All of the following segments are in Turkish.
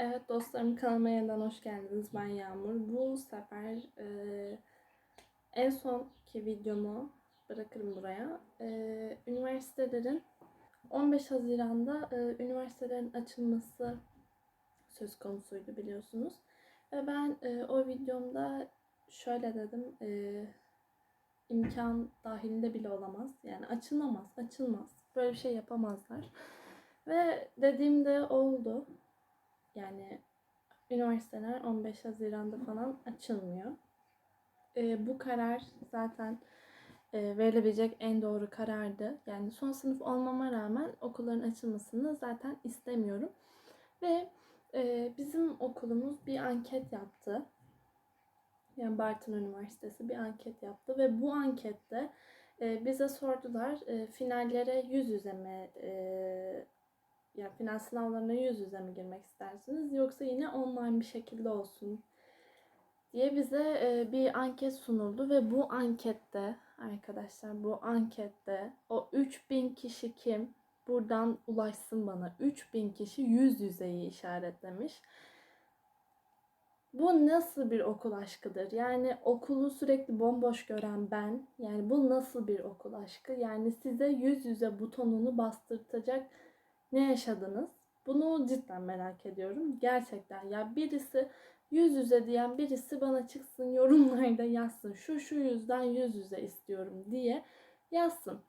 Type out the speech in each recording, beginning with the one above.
Evet dostlarım kanalıma yeniden hoş geldiniz. Ben Yağmur. Bu sefer e, en sonki videomu bırakırım buraya. E, üniversitelerin 15 Haziran'da e, üniversitelerin açılması söz konusuydu biliyorsunuz. Ve ben e, o videomda şöyle dedim. E, imkan dahilinde bile olamaz. Yani açılamaz, açılmaz. Böyle bir şey yapamazlar. Ve dediğimde oldu. Yani üniversiteler 15 Haziran'da falan açılmıyor. Ee, bu karar zaten e, verilebilecek en doğru karardı. Yani son sınıf olmama rağmen okulların açılmasını zaten istemiyorum. Ve e, bizim okulumuz bir anket yaptı. Yani Bartın Üniversitesi bir anket yaptı ve bu ankette e, bize sordular e, finallere yüz yüze mi e, yani final sınavlarına yüz yüze mi girmek istersiniz yoksa yine online bir şekilde olsun diye bize e, bir anket sunuldu ve bu ankette arkadaşlar bu ankette o 3000 kişi kim buradan ulaşsın bana 3000 kişi yüz yüzeyi işaretlemiş. Bu nasıl bir okul aşkıdır? Yani okulu sürekli bomboş gören ben, yani bu nasıl bir okul aşkı? Yani size yüz yüze butonunu bastırtacak ne yaşadınız? Bunu cidden merak ediyorum. Gerçekten ya birisi yüz yüze diyen birisi bana çıksın yorumlarda yazsın. Şu şu yüzden yüz yüze istiyorum diye yazsın.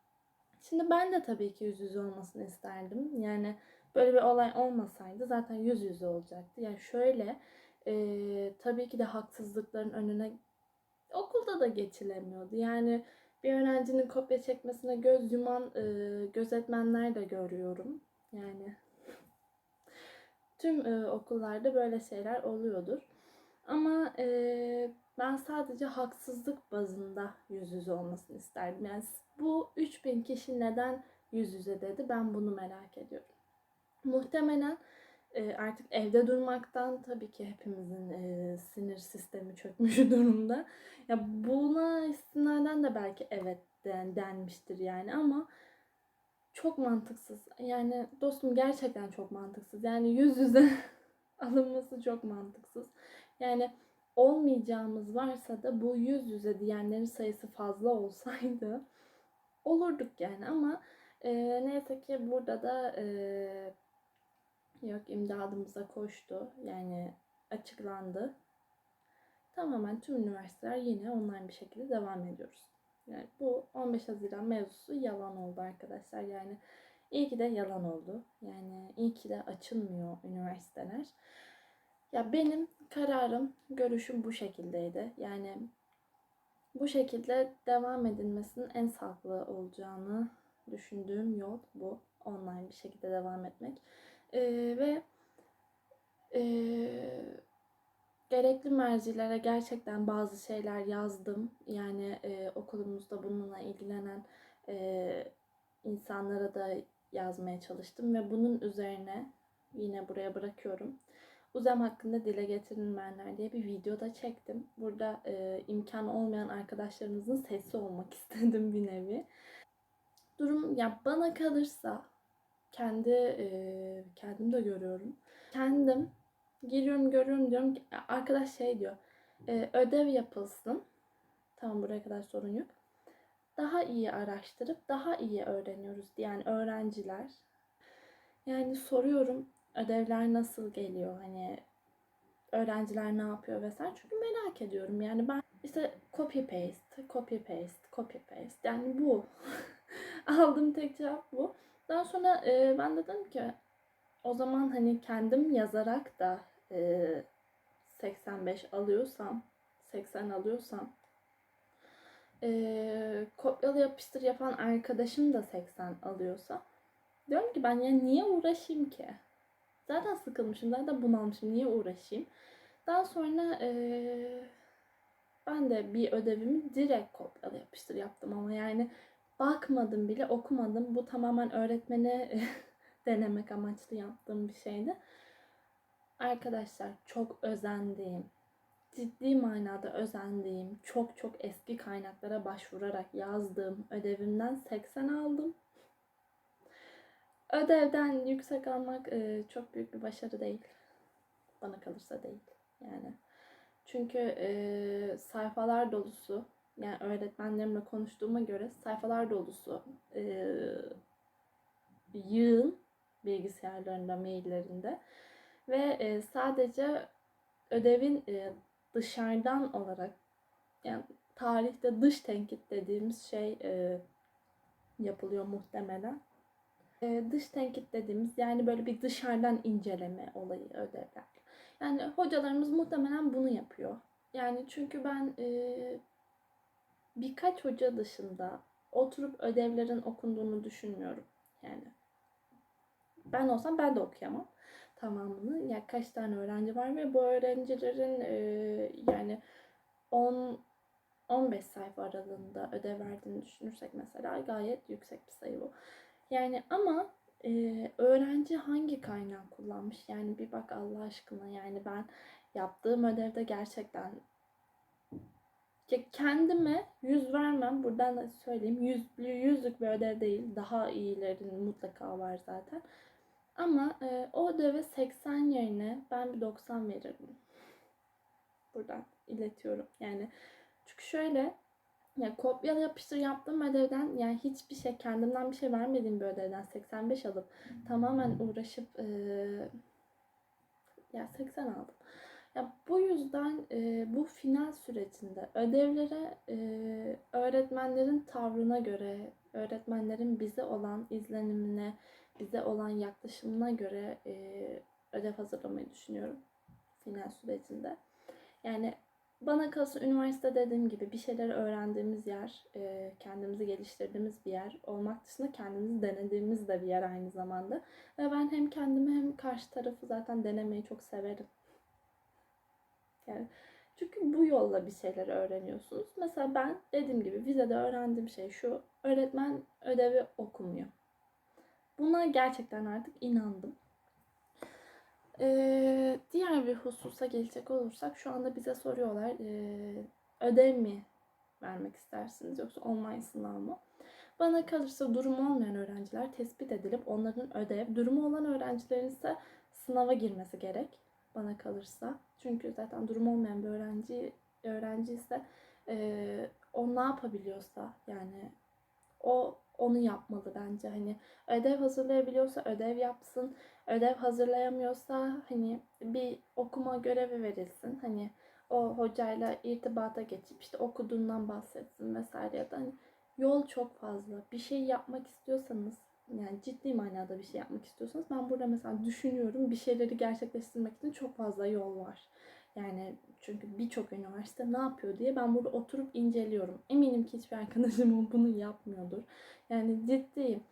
Şimdi ben de tabii ki yüz yüze olmasını isterdim. Yani böyle bir olay olmasaydı zaten yüz yüze olacaktı. Yani şöyle e, tabii ki de haksızlıkların önüne okulda da geçilemiyordu. Yani bir öğrencinin kopya çekmesine göz yuman e, gözetmenler de görüyorum. Yani tüm e, okullarda böyle şeyler oluyordur. Ama e, ben sadece haksızlık bazında yüz yüze olmasını isterdim. Yani bu 3000 kişi neden yüz yüze dedi ben bunu merak ediyorum. Muhtemelen e, artık evde durmaktan tabii ki hepimizin e, sinir sistemi çökmüş durumda. Ya buna istinaden de belki evet den, denmiştir yani ama çok mantıksız. Yani dostum gerçekten çok mantıksız. Yani yüz yüze alınması çok mantıksız. Yani olmayacağımız varsa da bu yüz yüze diyenlerin sayısı fazla olsaydı olurduk yani ama e, neyse ki burada da e, yok imdadımıza koştu. Yani açıklandı. Tamamen tüm üniversiteler yine online bir şekilde devam ediyoruz. Yani bu 15 Haziran mevzusu yalan oldu arkadaşlar. Yani iyi ki de yalan oldu. Yani iyi ki de açılmıyor üniversiteler. Ya benim kararım, görüşüm bu şekildeydi. Yani bu şekilde devam edilmesinin en sağlıklı olacağını düşündüğüm yol bu. Online bir şekilde devam etmek. Ee, ve e, gerekli mercilere gerçekten bazı şeyler yazdım. Yani e, okulumuzda bununla ilgilenen e, insanlara da yazmaya çalıştım ve bunun üzerine yine buraya bırakıyorum. Uzam hakkında dile getirilmeyenler diye bir video da çektim. Burada e, imkan olmayan arkadaşlarımızın sesi olmak istedim bir nevi. Durum ya bana kalırsa kendi e, kendim de görüyorum. Kendim Giriyorum görüyorum diyorum arkadaş şey diyor. E, ödev yapılsın. Tamam buraya kadar sorun yok. Daha iyi araştırıp daha iyi öğreniyoruz yani öğrenciler. Yani soruyorum ödevler nasıl geliyor hani öğrenciler ne yapıyor vesaire. Çünkü merak ediyorum yani ben işte copy paste, copy paste, copy paste yani bu. Aldığım tek cevap bu. Daha sonra e, ben dedim ki o zaman hani kendim yazarak da e, 85 alıyorsam, 80 alıyorsam e, kopyalı yapıştır yapan arkadaşım da 80 alıyorsa diyorum ki ben ya niye uğraşayım ki? Zaten sıkılmışım, zaten bunalmışım. Niye uğraşayım? Daha sonra e, ben de bir ödevimi direkt kopyalı yapıştır yaptım ama yani bakmadım bile okumadım. Bu tamamen öğretmene denemek amaçlı yaptığım bir şeydi. Arkadaşlar çok özendiğim, ciddi manada özendiğim, çok çok eski kaynaklara başvurarak yazdığım ödevimden 80 aldım. Ödevden yüksek almak e, çok büyük bir başarı değil. Bana kalırsa değil. Yani çünkü e, sayfalar dolusu yani öğretmenlerimle konuştuğuma göre sayfalar dolusu e, yığın bilgisayarlarında, maillerinde ve e, sadece ödevin e, dışarıdan olarak yani tarihte dış tenkit dediğimiz şey e, yapılıyor muhtemelen. Dış tenkit dediğimiz yani böyle bir dışarıdan inceleme olayı ödevler. Yani hocalarımız muhtemelen bunu yapıyor. Yani çünkü ben birkaç hoca dışında oturup ödevlerin okunduğunu düşünmüyorum. Yani ben olsam ben de okuyamam tamamını. Yani kaç tane öğrenci var ve bu öğrencilerin e, yani 10 15 sayfa aralığında ödev verdiğini düşünürsek mesela gayet yüksek bir sayı bu. Yani ama e, öğrenci hangi kaynağı kullanmış? Yani bir bak Allah aşkına yani ben yaptığım ödevde gerçekten ya kendime yüz vermem. Buradan da söyleyeyim. Yüz, yüzlük bir ödev değil. Daha iyilerin mutlaka var zaten. Ama e, o ödeve 80 yerine ben bir 90 veririm. Buradan iletiyorum. Yani çünkü şöyle ya kopya yapıştır yaptığım ödevden yani hiçbir şey kendimden bir şey vermediğim bir ödevden 85 alıp tamamen uğraşıp e, ya 80 aldım. Ya bu yüzden e, bu final sürecinde ödevlere e, öğretmenlerin tavrına göre, öğretmenlerin bize olan izlenimine, bize olan yaklaşımına göre e, ödev hazırlamayı düşünüyorum final sürecinde. Yani bana kalırsa üniversite dediğim gibi bir şeyleri öğrendiğimiz yer, e, kendimizi geliştirdiğimiz bir yer olmak dışında kendimizi denediğimiz de bir yer aynı zamanda. Ve ben hem kendimi hem karşı tarafı zaten denemeyi çok severim. Yani çünkü bu yolla bir şeyler öğreniyorsunuz. Mesela ben dediğim gibi vizede öğrendiğim şey şu. Öğretmen ödevi okumuyor. Buna gerçekten artık inandım. Ee, diğer bir hususa gelecek olursak şu anda bize soruyorlar ee, ödev mi vermek istersiniz yoksa online sınav mı? Bana kalırsa durumu olmayan öğrenciler tespit edilip onların ödev, durumu olan öğrencilerin ise sınava girmesi gerek bana kalırsa. Çünkü zaten durumu olmayan bir öğrenci öğrenci ise e, o ne yapabiliyorsa yani o onu yapmalı bence. Hani ödev hazırlayabiliyorsa ödev yapsın. Ödev hazırlayamıyorsa hani bir okuma görevi verilsin. Hani o hocayla irtibata geçip işte okuduğundan bahsetsin vesaire ya da hani yol çok fazla. Bir şey yapmak istiyorsanız yani ciddi manada bir şey yapmak istiyorsanız ben burada mesela düşünüyorum bir şeyleri gerçekleştirmek için çok fazla yol var. Yani çünkü birçok üniversite ne yapıyor diye ben burada oturup inceliyorum. Eminim ki hiçbir arkadaşım bunu yapmıyordur. Yani ciddiyim.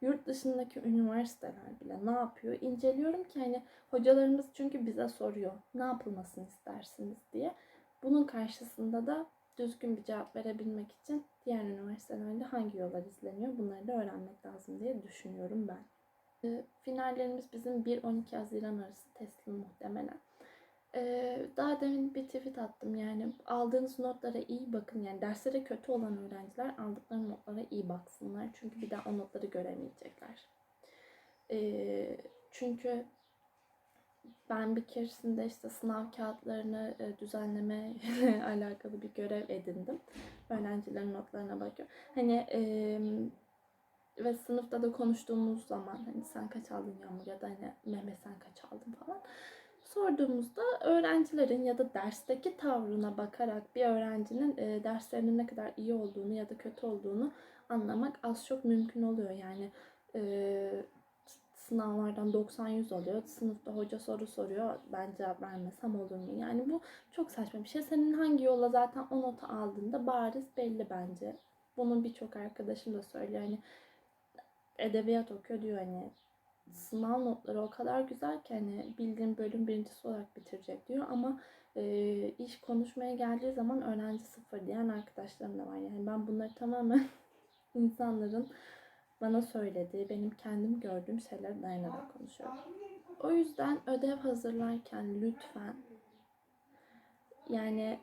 Yurt dışındaki üniversiteler bile ne yapıyor? İnceliyorum ki hani hocalarımız çünkü bize soruyor. Ne yapılmasını istersiniz diye. Bunun karşısında da düzgün bir cevap verebilmek için diğer üniversitelerde hangi yollar izleniyor bunları da öğrenmek lazım diye düşünüyorum ben. E, finallerimiz bizim 1-12 Haziran arası teslim muhtemelen. Ee, daha demin bir tweet attım yani aldığınız notlara iyi bakın yani derslere kötü olan öğrenciler aldıkları notlara iyi baksınlar çünkü bir daha o notları göremeyecekler. Çünkü ben bir keresinde işte sınav kağıtlarını düzenleme alakalı bir görev edindim. Öğrencilerin notlarına bakıyorum. Hani ve sınıfta da konuştuğumuz zaman hani sen kaç aldın Yağmur ya da hani Mehmet sen kaç aldın falan sorduğumuzda öğrencilerin ya da dersteki tavrına bakarak bir öğrencinin e, derslerinin ne kadar iyi olduğunu ya da kötü olduğunu anlamak az çok mümkün oluyor. Yani e, sınavlardan 90-100 oluyor. Sınıfta hoca soru soruyor. Ben cevap vermesem olur mu? Yani bu çok saçma bir şey. Senin hangi yolla zaten o notu aldığında bariz belli bence. Bunu birçok arkadaşım da söylüyor. Hani edebiyat okuyor diyor hani sınav notları o kadar güzel ki hani bildiğim bölüm birincisi olarak bitirecek diyor ama e, iş konuşmaya geldiği zaman öğrenci sıfır diyen arkadaşlarım da var. Yani ben bunları tamamen insanların bana söylediği, benim kendim gördüğüm şeyler dayanarak konuşuyorum. O yüzden ödev hazırlarken lütfen yani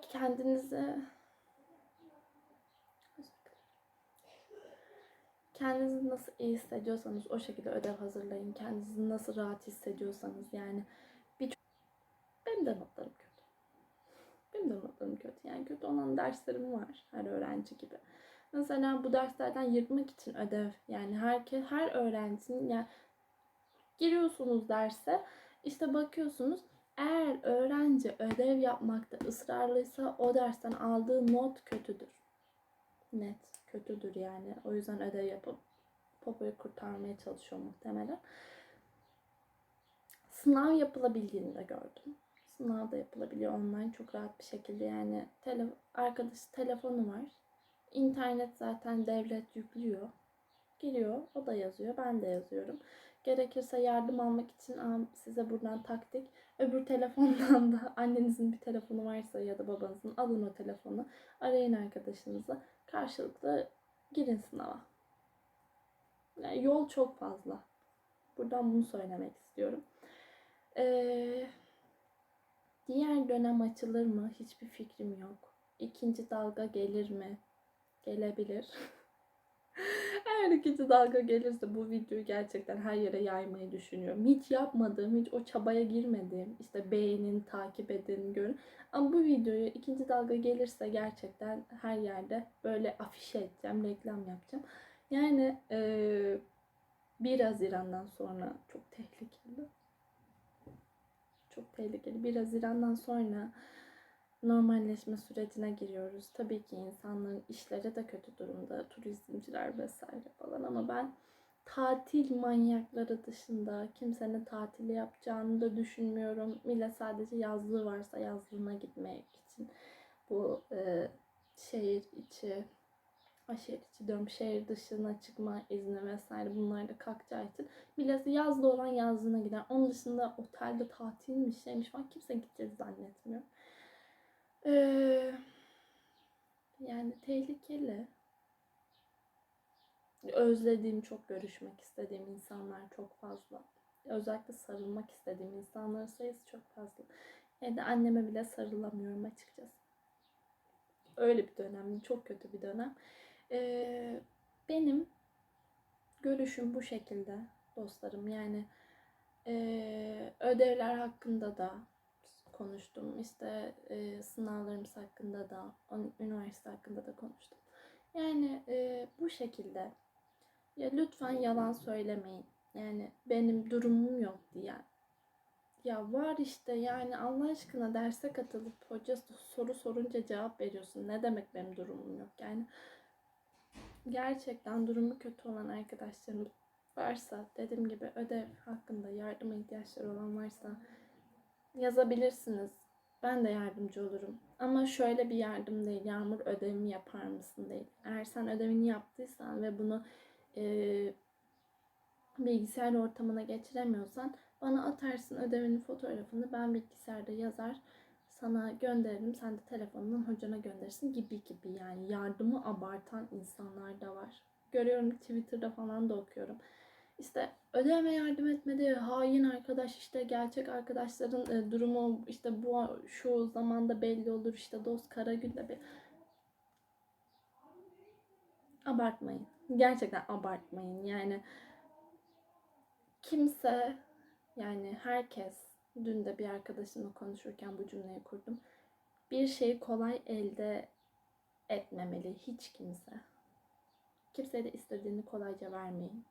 kendinizi kendinizi nasıl iyi hissediyorsanız o şekilde ödev hazırlayın. Kendinizi nasıl rahat hissediyorsanız yani bir Benim de notlarım kötü. Benim de notlarım kötü. Yani kötü olan derslerim var her öğrenci gibi. Mesela bu derslerden yırtmak için ödev yani herkes her öğrencinin yani giriyorsunuz derse işte bakıyorsunuz eğer öğrenci ödev yapmakta ısrarlıysa o dersten aldığı not kötüdür. Net kötüdür yani. O yüzden ödev yapıp popoyu kurtarmaya çalışıyor muhtemelen. Sınav yapılabildiğini de gördüm. Sınav da yapılabiliyor online çok rahat bir şekilde yani tele, arkadaş telefonu var. İnternet zaten devlet yüklüyor. Giriyor, o da yazıyor, ben de yazıyorum. Gerekirse yardım almak için "Aa, size buradan taktik. Öbür telefondan da annenizin bir telefonu varsa ya da babanızın alın o telefonu. Arayın arkadaşınızı. Karşılıklı girin sınava. Yani yol çok fazla. Buradan bunu söylemek istiyorum. Ee, diğer dönem açılır mı? Hiçbir fikrim yok. İkinci dalga gelir mi? Gelebilir. Eğer ikinci dalga gelirse bu videoyu gerçekten her yere yaymayı düşünüyorum. Hiç yapmadığım, hiç o çabaya girmediğim, işte beğenin, takip edin, görün. Ama bu videoyu ikinci dalga gelirse gerçekten her yerde böyle afişe edeceğim, reklam yapacağım. Yani eee 1 Haziran'dan sonra çok tehlikeli. Çok tehlikeli. 1 Haziran'dan sonra normalleşme sürecine giriyoruz. Tabii ki insanların işleri de kötü durumda. Turizmciler vesaire falan ama ben tatil manyakları dışında kimsenin tatili yapacağını da düşünmüyorum. Millet sadece yazlığı varsa yazlığına gitmek için bu e, şehir içi şehir içi diyorum şehir dışına çıkma izni vesaire bunlar da kalkacağı için millet yazlı olan yazlığına gider. Onun dışında otelde tatilmiş şeymiş falan kimse gideceğiz zannetmiyor. Ee, yani tehlikeli. Özlediğim, çok görüşmek istediğim insanlar çok fazla. Özellikle sarılmak istediğim insanların sayısı çok fazla. Evde anneme bile sarılamıyorum açıkçası. Öyle bir dönem, çok kötü bir dönem. Ee, benim görüşüm bu şekilde dostlarım. Yani e, ödevler hakkında da konuştum. İşte e, sınavlarımız hakkında da, üniversite hakkında da konuştum. Yani e, bu şekilde. Ya lütfen yalan söylemeyin. Yani benim durumum yok diyen. Ya var işte yani Allah aşkına derse katılıp hoca soru sorunca cevap veriyorsun. Ne demek benim durumum yok? Yani gerçekten durumu kötü olan arkadaşlarım varsa dediğim gibi ödev hakkında yardıma ihtiyaçları olan varsa yazabilirsiniz. Ben de yardımcı olurum. Ama şöyle bir yardım değil. Yağmur ödevimi yapar mısın değil. Eğer sen ödevini yaptıysan ve bunu e, bilgisayar ortamına geçiremiyorsan bana atarsın ödevinin fotoğrafını ben bilgisayarda yazar sana gönderirim. Sen de telefonundan hocana gönderirsin gibi gibi yani yardımı abartan insanlar da var. Görüyorum Twitter'da falan da okuyorum. İşte ödeme yardım etmedi, hain arkadaş işte gerçek arkadaşların e, durumu işte bu şu zamanda belli olur işte dost Karagül'le bir abartmayın. Gerçekten abartmayın. Yani kimse yani herkes dün de bir arkadaşımla konuşurken bu cümleyi kurdum. Bir şeyi kolay elde etmemeli hiç kimse. Kimseye de istediğini kolayca vermeyin.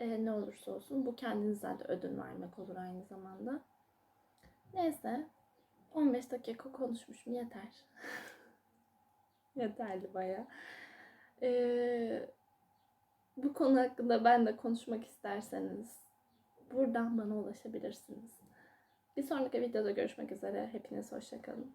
Ee, ne olursa olsun bu kendinizden de ödün vermek olur aynı zamanda. Neyse 15 dakika konuşmuşum yeter. Yeterli baya. Ee, bu konu hakkında ben de konuşmak isterseniz buradan bana ulaşabilirsiniz. Bir sonraki videoda görüşmek üzere. Hepiniz hoşçakalın.